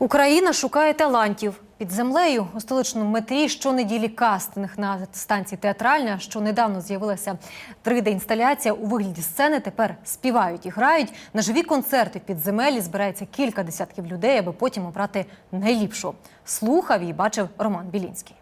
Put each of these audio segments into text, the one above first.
Україна шукає талантів. Під землею у столичному метрі щонеділі кастинг на станції театральна, що недавно з'явилася 3D-інсталяція у вигляді сцени. Тепер співають і грають. На живі концерти в підземелі збирається кілька десятків людей, аби потім обрати найліпшу. Слухав і бачив Роман Білінський.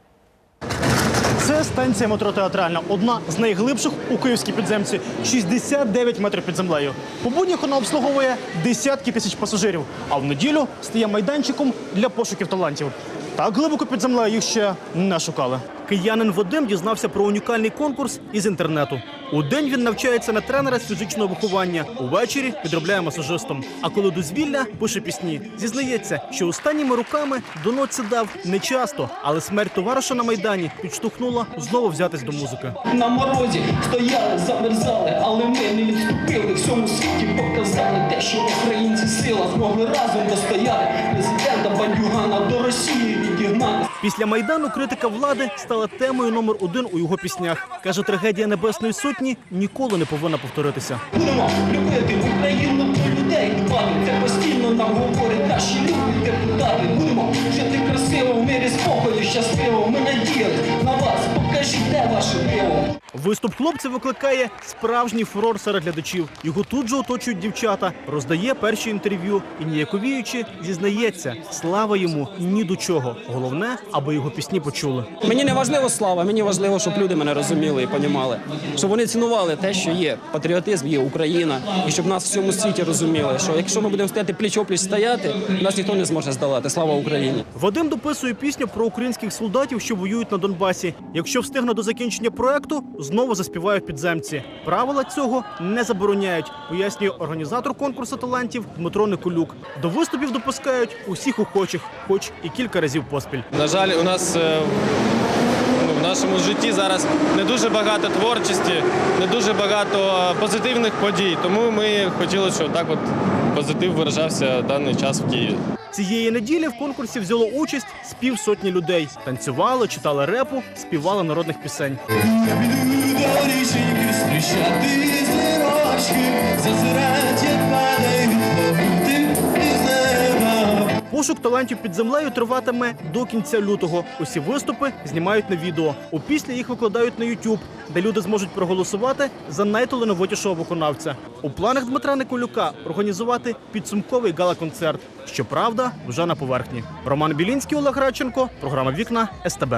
Це станція метро театральна, одна з найглибших у київській підземці 69 метрів під землею. По буднях вона обслуговує десятки тисяч пасажирів, а в неділю стає майданчиком для пошуків талантів. Так глибоко під землею їх ще не шукали. Киянин Вадим дізнався про унікальний конкурс із інтернету. У день він навчається на тренера з фізичного виховання. Увечері підробляє масажистом. А коли дозвілля пише пісні. Зізнається, що останніми руками до ноці дав не часто, але смерть товариша на майдані підштовхнула знову взятись до музики. На морозі стояли, замерзали, але ми не відступили. Всьому світі показали те, що українці сила змогли разом достояти. Президента бандюгана до Росії відігнати. Після майдану критика влади стала темою номер один у його піснях. каже, трагедія Небесної сотні ніколи не повинна повторитися. Будемо любити Україну про людей дбати. Це постійно нам говорять наші люди депутати. Будемо жити красиво в мирі спокою, щасливо. Ми надіялись на вас. Покажіть, де ваше диво. Виступ хлопця викликає справжній фурор серед глядачів. Його тут же оточують дівчата, роздає перші інтерв'ю і ніяковіючи зізнається, слава йому ні до чого. Головне, аби його пісні почули. Мені не важливо слава, мені важливо, щоб люди мене розуміли і понімали, щоб вони цінували те, що є патріотизм, є Україна, і щоб нас в всьому світі розуміли, що якщо ми будемо стояти пліч опліч стояти, нас ніхто не зможе здолати. Слава Україні! Вадим дописує пісню про українських солдатів, що воюють на Донбасі. Якщо встигне до закінчення проекту, знову заспіває в підземці. Правила цього не забороняють, пояснює організатор конкурсу талантів Дмитро Николюк. До виступів допускають усіх охочих, хоч і кілька разів поспіль. На жаль, у нас е, ну, в нашому житті зараз не дуже багато творчості, не дуже багато позитивних подій. Тому ми хотіли, щоб так от позитив виражався даний час в Києві. Цієї неділі в конкурсі взяло участь з півсотні людей. Танцювали, читали репу, співали народних пісень. До Пошук талантів під землею триватиме до кінця лютого. Усі виступи знімають на відео. Опісля їх викладають на YouTube, де люди зможуть проголосувати за найталановитішого виконавця. У планах Дмитра Николюка організувати підсумковий гала-концерт. Щоправда, вже на поверхні. Роман Білінський, Олег Радченко, програма Вікна СТБ.